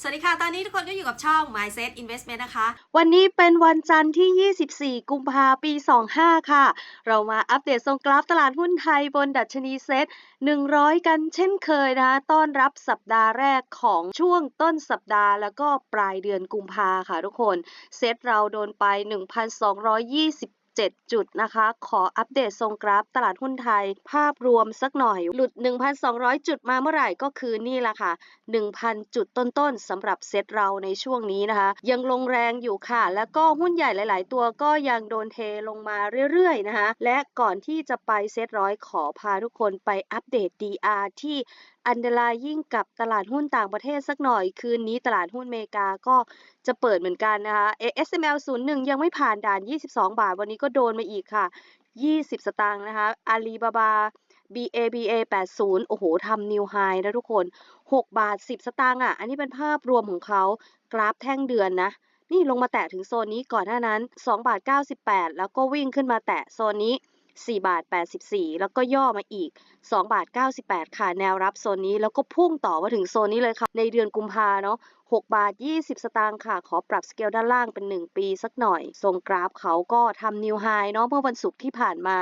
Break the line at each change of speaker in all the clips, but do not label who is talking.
สวัสดีค่ะ ตอนนี้ทุกคนก็อยู่กับช่อง Mindset Investment นะคะ
วันนี้เป็นวันจันทร์ที่ 24 กุมภาปี 25 ค่ะ เรามาอัปเดตทรงกราฟตลาดหุ้นไทยบนดัชนีเซ็ต100 กันเช่นเคยนะคะ ต้อนรับสัปดาห์แรกของช่วงต้นสัปดาห์ แล้วก็ปลายเดือนกุมภาค่ะทุกคน เซ็ตเราโดนไป 1,220 7 จุดนะคะ ขออัปเดตทรงกราฟตลาดหุ้นไทย ภาพรวมสักหน่อย หลุด 1,200 จุดมาเมื่อไหร่ก็คือนี่แหละค่ะ 1,000 จุดต้นๆสำหรับเซตเราในช่วงนี้นะคะ ยังลงแรงอยู่ค่ะ แล้วก็หุ้นใหญ่หลาย ๆ ตัวก็ยังโดนเทลงมาเรื่อย ๆ นะคะ และก่อนที่จะไปเซตร้อยขอพาทุกคนไปอัปเดต DR ที่อันดร์ไลยิ่งกับตลาดหุ้นต่างประเทศสักหน่อย คืนนี้ตลาดหุ้นอเมริกาก็จะเปิดเหมือนกันนะคะ ASML 01 ยังไม่ผ่านด่าน 22 บาท วันนี้ก็โดนมาอีกค่ะ 20 สตางค์นะคะอาลีบาบา BABA 80 โอ้โห ทำนิวไฮนะทุกคน 6 บาท 10 สตางค์อะ อันนี้เป็นภาพรวมของเขา กราฟแท่งเดือนนะ นี่ลงมาแตะถึงโซนนี้ก่อนหน้านั้น 2 บาท 98 แล้วก็วิ่งขึ้นมาแตะโซนนี้ 4บาท84 แล้วก็ย่อมาอีก 2 บาท 98 ค่ะแนวรับโซนนี้ แล้วก็พุ่งต่อมาถึงโซนนี้เลยค่ะ ในเดือนกุมภาเนาะ6บาท 20 สตางค์ค่ะ ขอปรับสเกลด้านล่างเป็น 1 ปีสักหน่อย ทรงกราฟเขาก็ทำนิวไฮเนาะเมื่อวันศุกร์ที่ผ่านมา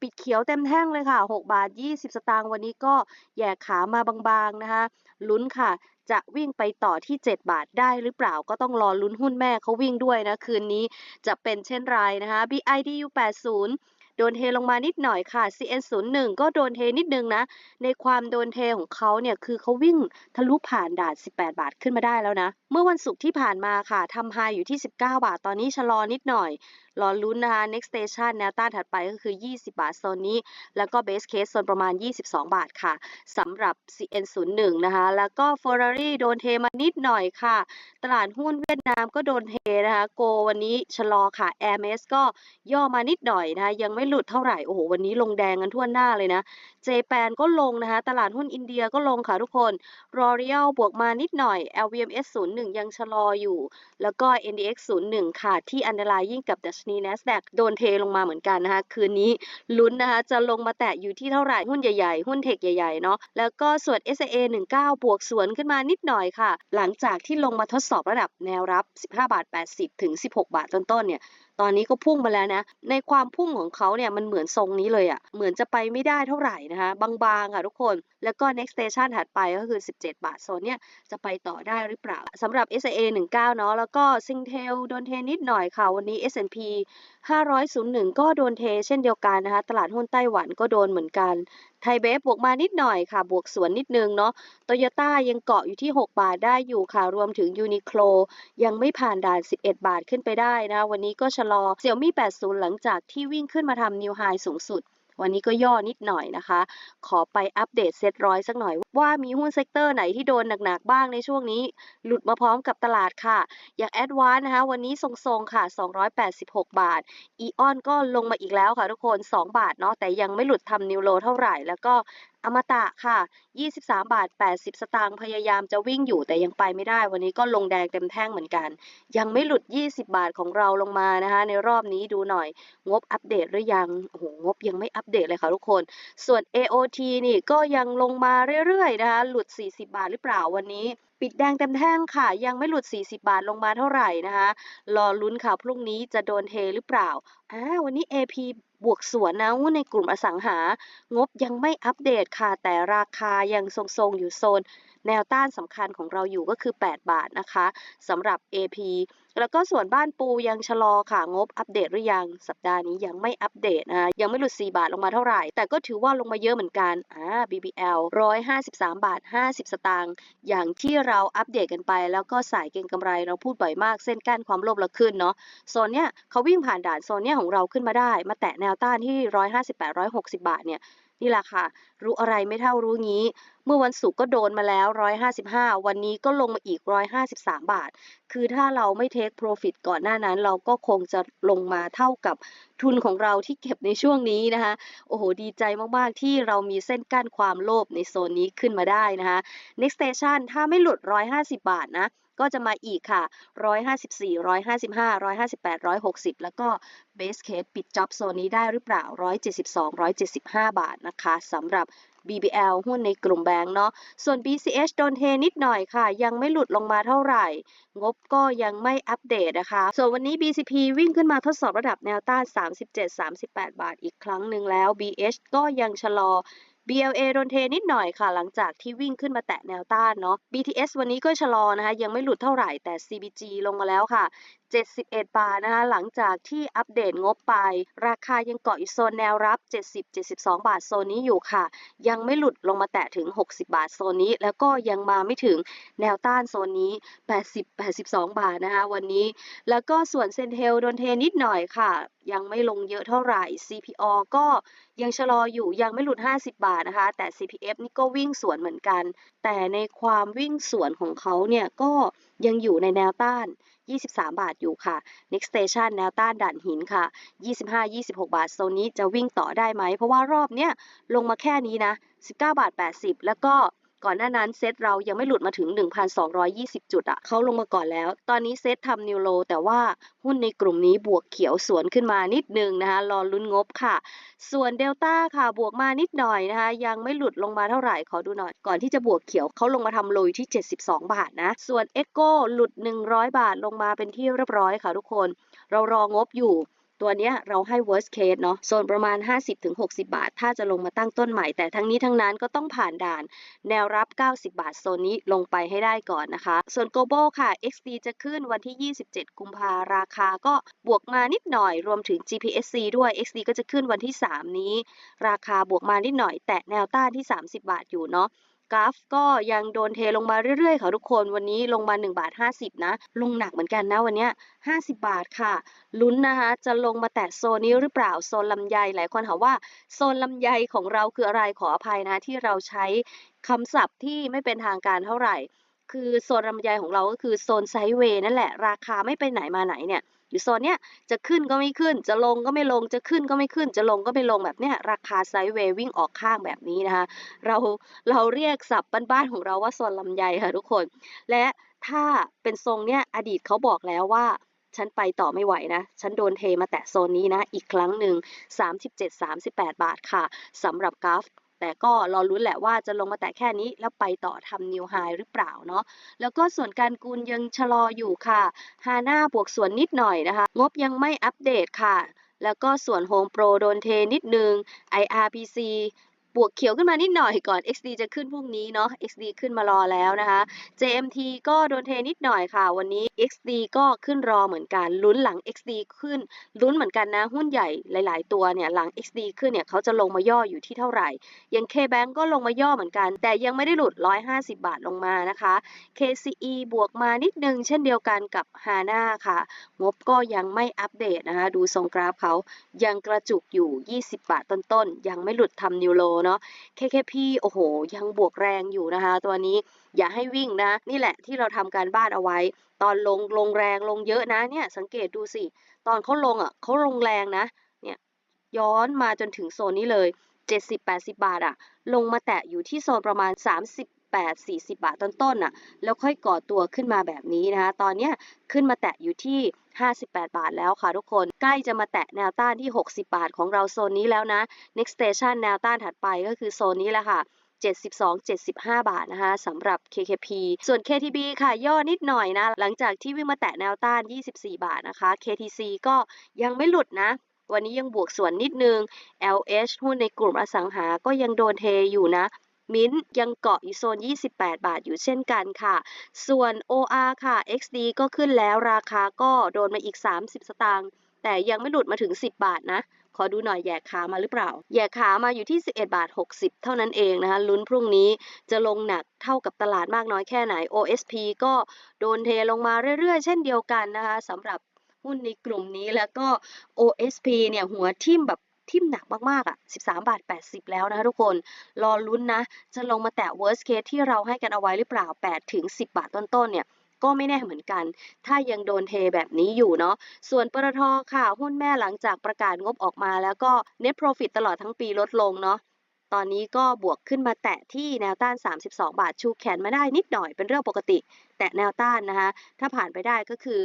ปิดเขียวเต็มแท่งเลยค่ะ 6 บาท 20 สตางค์วันนี้ก็แยกขามาบางๆนะคะ ลุ้นค่ะ จะวิ่งไปต่อที่ 7 บาทได้หรือเปล่าก็ต้องรอลุ้นหุ้นแม่เขาวิ่งด้วยนะ คืนนี้จะเป็นเช่นไรนะคะ BIDU 80 ดนเทลงมานิดหน่อยค่ะ CN01 ก็โดนเทนิดนึงนะ ในความโดนเทของเขาเนี่ยคือเขาวิ่งทะลุผ่านด่าน 18 บาทขึ้นมาได้แล้วนะ เมื่อวันศุกร์ที่ผ่านมาค่ะทำไฮอยู่ที่ 19 บาท ตอนนี้ชะลอนิดหน่อยรอลุ้นนะคะ next station แนวต้านถัดไปก็คือ 20 บาทโซนนี้ แล้วก็ base case โซนประมาณ 22 บาทค่ะสำหรับ CN01 นะคะ แล้วก็ Ferrari โดนเทมานิดหน่อยค่ะ ตลาดหุ้นเวียดนามก็โดนเทนะคะโกวันนี้ชะลอค่ะ Hermes ก็ย่อมานิดหน่อยนะคะยังไม่หลุดเท่าไหร่ โอ้โห วันนี้ลงแดงกันทั่วหน้าเลยนะเจแปนก็ลงนะคะ ตลาดหุ้นอินเดียก็ลงค่ะทุกคน L'Oreal บวกมานิดหน่อย LVMH 01 ยังชะลออยู่ แล้วก็ NDX 01 ค่ะ ที่อันดร์ไลยิ่งกับดัชนี NASDAQ โดนเทลงมาเหมือนกันนะคะ คืนนี้ลุ้นนะคะ จะลงมาแตะอยู่ที่เท่าไหร่ หุ้นใหญ่ๆ หุ้นเทคใหญ่ๆ เนาะแล้วก็ส่วน SAA 19 บวกสวนขึ้นมานิดหน่อยค่ะ หลังจากที่ลงมาทดสอบระดับแนวรับ 15 บาท 80 ถึง 16 บาทต้นๆเนี่ยตอนนี้ก็พุ่งมาแล้วนะ ในความพุ่งของเขาเนี่ยมันเหมือนทรงนี้เลยอะ่ะ เหมือนจะไปไม่ได้เท่าไหร่นะคะ บางๆค่ะทุกคน แล้วก็ next station ถัดไปก็คือ 17 บาทโซนเนี่ยจะไปต่อได้หรือเปล่าสำหรับ SAA 19 เนาะ แล้วก็ Singtel โดนเทนิดหน่อยค่ะ วันนี้ S&P 501 ก็โดนเทเช่นเดียวกันนะคะ ตลาดหุ้นไต้หวันก็โดนเหมือนกัน ไทยเบฟบวกมานิดหน่อยค่ะ บวกสวนนิดนึงเนาะโตโยต้ายังเกาะอยู่ที่ 6 บาทได้อยู่ค่ะ รวมถึงยูนิโคลยังไม่ผ่านด่าน 11 บาทขึ้นไปได้นะ วันนี้ก็ชะลอเซี่ยวมี่80 หลังจากที่วิ่งขึ้นมาทำนิวไฮสูงสุด วันนี้ก็ย่อนิดหน่อยนะคะ ขอไปอัปเดตเซ็ตร้อยสักหน่อย ว่ามีหุ้นเซกเตอร์ไหนที่โดนหนักๆบ้างในช่วงนี้ หลุดมาพร้อมกับตลาดค่ะ อย่างแอดวานนะคะ วันนี้ทรงๆค่ะ 286 บาท อีออนก็ลงมาอีกแล้วค่ะทุกคน 2 บาทเนาะแต่ยังไม่หลุดทำนิวโลเท่าไหร่แล้วก็ อมตะค่ะ 23 บาท 80 สตางค์ พยายามจะวิ่งอยู่แต่ยังไปไม่ได้ วันนี้ก็ลงแดงเต็มแท่งเหมือนกัน ยังไม่หลุด 20 บาทของเราลงมานะคะ ในรอบนี้ดูหน่อย งบอัปเดตหรือยัง โอ้โห งบยังไม่อัปเดตเลยค่ะทุกคน ส่วน AOT นี่ก็ยังลงมาเรื่อยๆนะคะ หลุด 40 บาทหรือเปล่าวันนี้ ปิดแดงเต็มแท่งค่ะ ยังไม่หลุด 40 บาทลงมาเท่าไหร่นะคะ รอลุ้นค่ะ พรุ่งนี้จะโดนเทหรือเปล่า อ่า วันนี้ AP บวกสวนนะหุ้นในกลุ่มอสังหา งบยังไม่อัปเดตค่ะ แต่ราคายังทรงๆอยู่โซน แนวต้านสำคัญของเราอยู่ก็คือ 8 บาทนะคะสำหรับ AP แล้วก็ส่วนบ้านปูยังชะลอค่ะ งบอัปเดตหรือยังสัปดาห์นี้ยังไม่อัปเดตนะคะยังไม่หลุด 4 บาทลงมาเท่าไหร่ แต่ก็ถือว่าลงมาเยอะเหมือนกันอ่า BBL 153 บาท 50 สตางค์อย่างที่เราอัปเดตกันไป แล้วก็สายเก็งกำไรเราพูดบ่อยมากเส้นกั้นความโลภเราขึ้นเนาะโซนเนี้ยเขาวิ่งผ่านด่านโซนเนี้ยของเราขึ้นมาได้ มาแตะแนวต้านที่ 158 160 บาทเนี่ย นี่แหละค่ะ รู้อะไรไม่เท่ารู้งี้ เมื่อวันศุกร์ก็โดนมาแล้ว 155 วันนี้ก็ลงมาอีก 153 บาท คือถ้าเราไม่เทคโปรฟิตก่อนหน้านั้น เราก็คงจะลงมาเท่ากับทุนของเราที่เก็บในช่วงนี้นะคะ โอ้โห ดีใจมาก ๆ ที่เรามีเส้นกั้นความโลภในโซนนี้ขึ้นมาได้นะคะ next station ถ้าไม่หลุด 150 บาทนะ ก็จะมาอีกค่ะ 154 155 158 160 แล้วก็ base case ปิดจ็อบโซนนี้ได้หรือเปล่า 172 175 บาทนะคะสำหรับ BBL หุ้นในกลุ่มแบงก์เนาะ ส่วน BCH โดนเทนิดหน่อยค่ะ ยังไม่หลุดลงมาเท่าไหร่ งบก็ยังไม่อัปเดตนะคะ ส่วนวันนี้ BCP วิ่งขึ้นมาทดสอบระดับแนวต้าน 37-38 บาทอีกครั้งหนึ่งแล้ว BH ก็ยังชะลอ BLA โดนเทนิดหน่อยค่ะ หลังจากที่วิ่งขึ้นมาแตะแนวต้านเนาะ BTS วันนี้ก็ชะลอนะคะ ยังไม่หลุดเท่าไหร่แต่ CBG ลงมาแล้วค่ะ 71 บาทนะคะหลังจากที่อัปเดตงบไป ราคายังเกาะอยู่โซนแนวรับ 70-72 บาทโซนนี้อยู่ค่ะ ยังไม่หลุดลงมาแตะถึง 60 บาทโซนนี้ แล้วก็ยังมาไม่ถึงแนวต้านโซนนี้ 80-82 บาทนะคะวันนี้ แล้วก็ส่วนเซนเทลโดนเทนิดหน่อยค่ะ ยังไม่ลงเยอะเท่าไหร่ CPO ก็ยังชะลออยู่ยังไม่หลุด 50 บาทนะคะ แต่ CPF นี่ก็วิ่งสวนเหมือนกัน แต่ในความวิ่งสวนของเขาเนี่ยก็ยังอยู่ในแนวต้าน 23 บาทอยู่ค่ะ next station แนวต้านด่านหินค่ะ 25-26 บาทโซนนี้จะวิ่งต่อได้ไหม เพราะว่ารอบเนี้ยลงมาแค่นี้นะ 19 บาท 80 แล้วก็ ก่อนหน้านั้นเซตเรายังไม่หลุดมาถึง 1,220 จุดอะเขาลงมาก่อนแล้ว ตอนนี้เซตทำนิวโล แต่ว่าหุ้นในกลุ่มนี้บวกเขียวสวนขึ้นมานิดนึงนะคะรอลุ้นงบค่ะ ส่วนเดลต้าค่ะบวกมานิดหน่อยนะคะ ยังไม่หลุดลงมาเท่าไหร่ขอดูหน่อย ก่อนที่จะบวกเขียวเขาลงมาทำโลอยที่ 72 บาทนะ ส่วน e c o หลุด 100 บาทลงมาเป็นที่เรียบร้อยค่ะทุกคน เรารองบอยู่ ตัวเนี้ยเราให้ worst case เนาะโซนประมาณ 50-60 บาท ถ้าจะลงมาตั้งต้นใหม่ แต่ทั้งนี้ทั้งนั้นก็ต้องผ่านด่าน แนวรับ 90 บาทโซนนี้ลงไปให้ได้ก่อนนะคะ ส่วน global ค่ะ XD จะขึ้นวันที่ 27 กุมภาราคาก็บวกมานิดหน่อยรวมถึง GPSC ด้วย XD ก็จะขึ้นวันที่ 3 นี้ ราคาบวกมานิดหน่อย แตะแนวต้านที่ 30 บาทอยู่เนาะ กราฟก็ยังโดนเทลงมาเรื่อยๆ ค่ะทุกคน วันนี้ลงมา1บาท50 นะ ลงหนักเหมือนกันนะวันนี้50 บาทค่ะ ลุ้นนะคะจะลงมาแตะโซนนี้หรือเปล่าโซนลำไยหลายคนถามว่าโซนลำไยของเราคืออะไรขออภัยนะที่เราใช้คำศัพท์ที่ไม่เป็นทางการเท่าไหร่ คือโซนลำไยของเราก็คือโซนไซด์เวย์นั่นแหละ ราคาไม่ไปไหนมาไหนเนี่ย อยู่โซนเนี้ยจะขึ้นก็ไม่ขึ้น จะลงก็ไม่ลง จะขึ้นก็ไม่ขึ้น จะลงก็ไม่ลงแบบเนี้ยราคาไซด์เวย์วิ่งออกข้างแบบนี้นะคะ เราเราเรียกศัพท์บ้านๆของเราว่าโซนลำไยค่ะทุกคน และถ้าเป็นทรงเนี้ยอดีตเขาบอกแล้วว่าฉันไปต่อไม่ไหวนะ ฉันโดนเทมาแตะโซนนี้นะ อีกครั้งหนึ่ง37-38 บาทค่ะสำหรับกราฟ แต่ก็รอลุ้นแหละว่าจะลงมาแต่แค่นี้แล้วไปต่อทำนิวไฮหรือเปล่าเนาะแล้วก็ส่วนการกุลยังชะลออยู่ค่ะฮาน่าบวกส่วนนิดหน่อยนะคะ งบยังไม่อัปเดตค่ะ แล้วก็ส่วนโฮมโปรโดนเทนิดนึง IRPC บวกเขียวขึ้นมานิดหน่อยก่อน XD จะขึ้นพรุ่งนี้เนาะ XD ขึ้นมารอแล้วนะคะ JMT ก็โดนเทนิดหน่อยค่ะ วันนี้ XD ก็ขึ้นรอเหมือนกันลุ้นหลัง XD ขึ้นลุ้นเหมือนกันนะ หุ้นใหญ่หลาย ๆ ตัวเนี่ยหลัง XD ขึ้นเนี่ยเขาจะลงมาย่ออยู่ที่เท่าไหร่อย่าง KBank ก็ลงมาย่อเหมือนกัน แต่ยังไม่ได้หลุด 150 บาทลงมานะคะ KCE บวกมานิดนึงเช่นเดียวกันกับ HANA ค่ะ งบก็ยังไม่อัปเดตนะคะ ดูทรงกราฟเขายังกระจุกอยู่ 20 บาทต้น ๆ ยังไม่หลุดทำนิวโลเนาะ KKP โอ้โห ยังบวกแรงอยู่นะคะ ตัวนี้อย่าให้วิ่งนะ นี่แหละที่เราทำการบ้านเอาไว้ ตอนลงลงแรงลงเยอะนะเนี่ยสังเกตดูสิ ตอนเขาลงอะเขาลงแรงนะ เนี่ยย้อนมาจนถึงโซนนี้เลย 70-80 บาทอะลงมาแตะอยู่ที่โซนประมาณ 30 38-40 บาทต้นๆน่ะแล้วค่อยก่อตัวขึ้นมาแบบนี้นะคะตอนเนี้ยขึ้นมาแตะอยู่ที่ 58 บาทแล้วค่ะทุกคนใกล้จะมาแตะแนวต้านที่ 60 บาทของเราโซนนี้แล้วนะ next station แนวต้านถัดไปก็คือโซนนี้แหละค่ะ72-75 บาทนะคะสำหรับ KKP ส่วน KTB ค่ะย่อนิดหน่อยนะ หลังจากที่วิ่งมาแตะแนวต้าน 24 บาทนะคะ KTC ก็ยังไม่หลุดนะ วันนี้ยังบวกส่วนนิดนึง LH หุ้นในกลุ่มอสังหา ก็ยังโดนเทอยู่นะ มิ้นท์ยังเกาะอยู่โซน 28 บาทอยู่เช่นกันค่ะ ส่วน OR ค่ะ XD ก็ขึ้นแล้วราคาก็โดนมาอีก 30 สตางค์แต่ยังไม่หลุดมาถึง 10 บาทนะ ขอดูหน่อยแยกขามาหรือเปล่า แยกขามาอยู่ที่ 11 บาท 60 เท่านั้นเองนะคะ ลุ้นพรุ่งนี้จะลงหนักเท่ากับตลาดมากน้อยแค่ไหน OSP ก็โดนเทลงมาเรื่อยๆ เช่นเดียวกันนะคะสำหรับหุ้นในกลุ่มนี้แล้วก็ OSP เนี่ยหัวทิ่มแบบ ทิ่มหนักมากๆอะ 13 บาท 80 แล้วนะคะทุกคน รอลุ้นนะ จะลงมาแตะ worst case ที่เราให้กันเอาไว้หรือเปล่า 8 ถึง 10 บาทต้นๆเนี่ยก็ไม่แน่เหมือนกัน ถ้ายังโดนเทแบบนี้อยู่เนาะ ส่วนปตทค่ะ หุ้นแม่หลังจากประกาศงบออกมา แล้วก็ net profit ตลอดทั้งปีลดลงเนาะ ตอนนี้ก็บวกขึ้นมาแตะที่แนวต้าน 32 บาท ชูแขนมาได้นิดหน่อยเป็นเรื่องปกติ แตะแนวต้านนะคะ ถ้าผ่านไปได้ก็คือ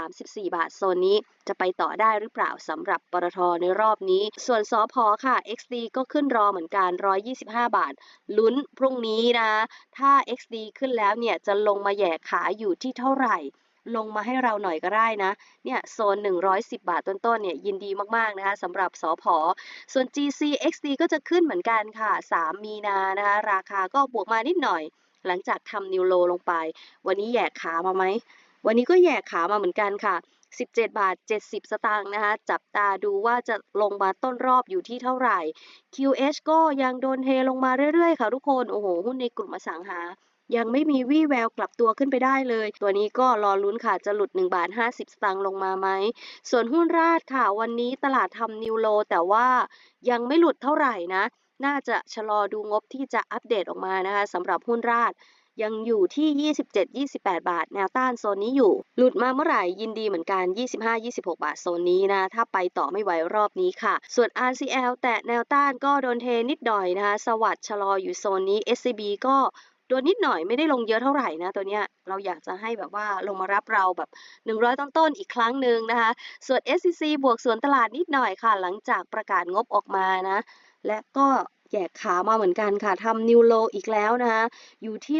34 บาทโซนนี้จะไปต่อได้หรือเปล่าสำหรับปตทในรอบนี้ ส่วนสอพอค่ะ XD ก็ขึ้นรอเหมือนกัน 125 บาท ลุ้นพรุ่งนี้นะ ถ้า XD ขึ้นแล้วเนี่ยจะลงมาแย่ขาอยู่ที่เท่าไหร่ ลงมาให้เราหน่อยก็ได้นะ เนี่ยโซน 110 บาทต้นๆ เนี่ยยินดีมากๆ นะคะสำหรับสอพอส่วน GC XD ก็จะขึ้นเหมือนกันค่ะ 3 มีนานะคะ ราคาก็บวกมานิดหน่อย หลังจากทำนิวโลลงไป วันนี้แยกขามาไหม วันนี้ก็แยกขามาเหมือนกันค่ะ17 บาท 70 สตางค์นะคะ จับตาดูว่าจะลงมาต้นรอบอยู่ที่เท่าไหร่ QH ก็ยังโดนเทลงมาเรื่อยๆ ค่ะทุกคน โอ้โห หุ้นในกลุ่มอสังหา ยังไม่มีวี่แววกลับตัวขึ้นไปได้เลย ตัวนี้ก็รอลุ้นค่ะจะหลุด1บาท50 สตางค์ลงมาไหม ส่วนหุ้นราดค่ะวันนี้ตลาดทำนิวโล แต่ว่ายังไม่หลุดเท่าไหร่นะ น่าจะชะลอดูงบที่จะอัปเดตออกมานะคะสำหรับหุ้นราดยังอยู่ที่ 27-28 บาท แนวต้านโซนนี้อยู่ หลุดมาเมื่อไหร่ยินดีเหมือนกัน 25-26 บาทโซนนี้นะ ถ้าไปต่อไม่ไหวรอบนี้ค่ะ ส่วน RCL แตะแนวต้านก็โดนเทนิดหน่อยนะคะ สวัสด์ชะลออยู่โซนนี้ SCB ก็ โดนนิดหน่อยไม่ได้ลงเยอะเท่าไหร่นะตัวเนี้ยเราอยากจะให้แบบว่าลงมารับเราแบบ 100 ต้นๆอีกครั้งหนึ่งนะคะ ส่วน SCC บวกส่วนตลาดนิดหน่อยค่ะ หลังจากประกาศงบออกมานะ และก็แยกขามาเหมือนกันค่ะทำนิวโลอีกแล้วนะคะอยู่ที่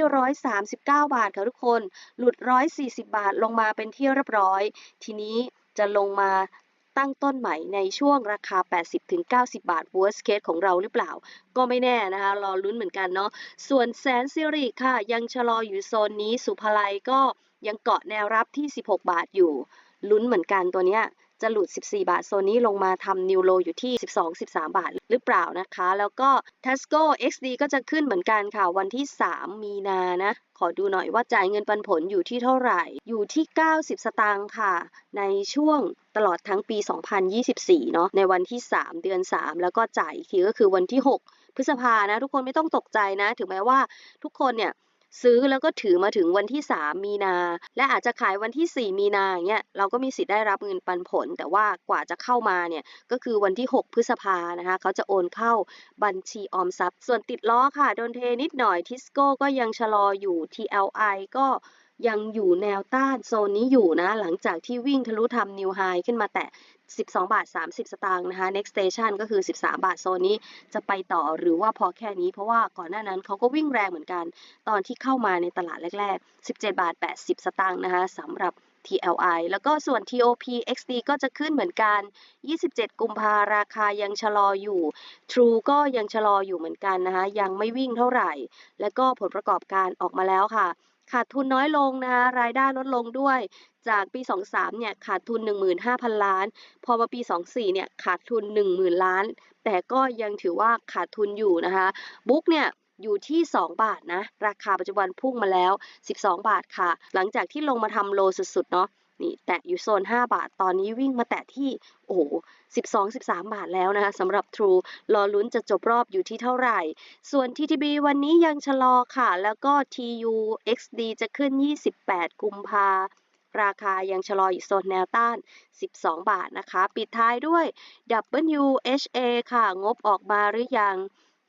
139 บาทค่ะทุกคน หลุด 140 บาทลงมาเป็นที่เรียบร้อย ทีนี้จะลงมา ตั้งต้นใหม่ในช่วงราคา 80-90 บาท worst case ของเราหรือเปล่า ก็ไม่แน่นะคะ รอลุ้นเหมือนกันเนาะ ส่วนแสนซิริค่ะ ยังชะลออยู่โซนนี้ สุภาลัยก็ยังเกาะแนวรับที่ 16 บาทอยู่ ลุ้นเหมือนกันตัวเนี้ย จะหลุด 14 บาทโซนนี้ลงมาทำนิวโลอยู่ที่ 12-13 บาทหรือเปล่านะคะ แล้วก็ Tesco XD ก็จะขึ้นเหมือนกันค่ะ วันที่ 3 มีนานะขอดูหน่อยว่าจ่ายเงินปันผลอยู่ที่เท่าไหร่ อยู่ที่ 90 สตางค์ค่ะ ในช่วงตลอดทั้งปี 2024 เนาะ ในวันที่ 3 เดือน 3 แล้วก็จ่ายอีกทีก็คือวันที่ 6 พฤษภานะ ทุกคนไม่ต้องตกใจนะ ถึงแม้ว่าทุกคนเนี่ย ซื้อแล้วก็ถือมาถึงวันที่ 3 มีนา และอาจจะขายวันที่ 4 มีนาอย่างเงี้ยเราก็มีสิทธิ์ได้รับเงินปันผล แต่ว่ากว่าจะเข้ามาเนี่ยก็คือวันที่ 6 พฤษภานะคะเขาจะโอนเข้าบัญชีออมทรัพย์ ส่วนติดล้อค่ะโดนเทนิดหน่อยทิสโก้ก็ยังชะลออยู่ TLI ก็ยังอยู่แนวต้านโซนนี้อยู่นะ หลังจากที่วิ่งทะลุทำนิวไฮขึ้นมาแตะ 12 บาท 30 สตางค์นะคะ next station ก็คือ 13 บาทโซนนี้จะไปต่อหรือว่าพอแค่นี้เพราะว่าก่อนหน้านั้นเขาก็วิ่งแรงเหมือนกัน ตอนที่เข้ามาในตลาดแรก ๆ 17 บาท 80 สตางค์นะคะสำหรับ TLI แล้วก็ส่วน TOP XD ก็จะขึ้นเหมือนกัน 27 กุมภาราคายังชะลออยู่ True ก็ยังชะลออยู่เหมือนกันนะคะ ยังไม่วิ่งเท่าไหร่ แล้วก็ผลประกอบการออกมาแล้วค่ะ ขาดทุนน้อยลงนะคะ รายได้ลดลงด้วย จากปี 23 เนี่ยขาดทุน 15,000 ล้าน พอมาปี 24 เนี่ยขาดทุน 10,000 ล้าน แต่ก็ยังถือว่าขาดทุนอยู่นะคะ บุ๊กเนี่ยอยู่ที่ 2 บาทนะ ราคาปัจจุบันพุ่งมาแล้ว 12 บาทค่ะ หลังจากที่ลงมาทำโลสุดๆ เนาะนี่แตะอยู่โซน 5 บาท ตอนนี้วิ่งมาแตะที่ โอ้โห12-13 บาทแล้วนะคะสำหรับ True รอลุ้นจะจบรอบอยู่ที่เท่าไหร่ ส่วน TTB วันนี้ยังชะลอค่ะ แล้วก็ TU XD จะขึ้น 28 กุมภา ราคายังชะลออยู่โซนแนวต้าน 12 บาทนะคะ ปิดท้ายด้วย WHA ค่ะ งบออกมาหรือยัง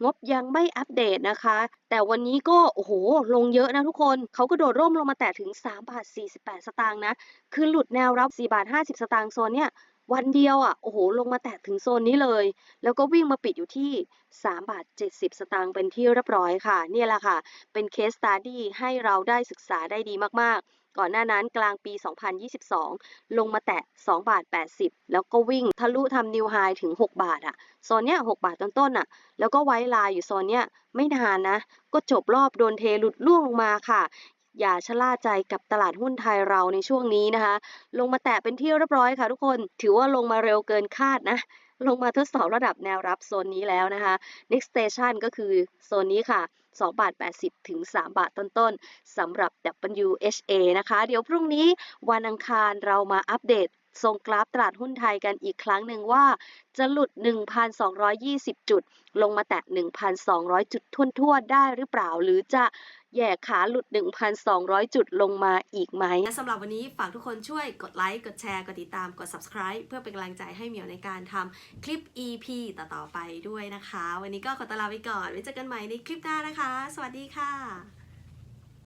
งบยังไม่อัปเดตนะคะ แต่วันนี้ก็ โอ้โห ลงเยอะนะทุกคน เขาก็โดดร่มลงมาแตะถึง 3 บาท 48 สตางค์นะ คือหลุดแนวรับ 4 บาท 50 สตางค์โซนเนี่ยวันเดียวอะ โอ้โห ลงมาแตะถึงโซนนี้เลย แล้วก็วิ่งมาปิดอยู่ที่ 3 บาท 70 สตางค์เป็นที่เรียบร้อยค่ะ เนี่ยแหละค่ะ เป็นเคส e ต t ดี้ให้เราได้ศึกษาได้ดีมากๆ ก่อนหน้านั้นกลางปี 2022 ลงมาแตะ2บาท80 แล้วก็วิ่งทะลุทำนิวไฮถึง 6 บาทอะโซนเนี้ย6บาทต้นๆอะแล้วก็ไว้ลายอยู่โซนเนี้ยไม่นานนะ ก็จบรอบโดนเทหลุดล่วงลงมาค่ะอย่าชะล่าใจกับตลาดหุ้นไทยเราในช่วงนี้นะคะ ลงมาแตะเป็นที่เรียบร้อยค่ะทุกคน ถือว่าลงมาเร็วเกินคาดนะ ลงมาทดสอบระดับแนวรับโซนนี้แล้วนะคะ next station ก็คือโซนนี้ค่ะ 2บาท80 ถึง 3 บาทต้นๆสำหรับ WHA นะคะ เดี๋ยวพรุ่งนี้วันอังคารเรามาอัปเดต ทรงกราฟตลาดหุ้นไทยกันอีกครั้งหนึ่งว่า จะหลุด 1,220 จุด ลงมาแตะ 1,200 จุดทั่วๆได้หรือเปล่า หรือจะแย่ขาหลุด 1,200 จุดลงมาอีกไหม
และสำหรับวันนี้ฝากทุกคนช่วยกดไลค์ กดแชร์ กดติดตาม กด subscribe เพื่อเป็นกำลังใจให้เหมียวในการทำคลิป EP ต่อๆไปด้วยนะคะ วันนี้ก็ขอตลาไปก่อน ไว้เจอกันใหม่ในคลิปหน้านะคะ สวัสดีค่ะ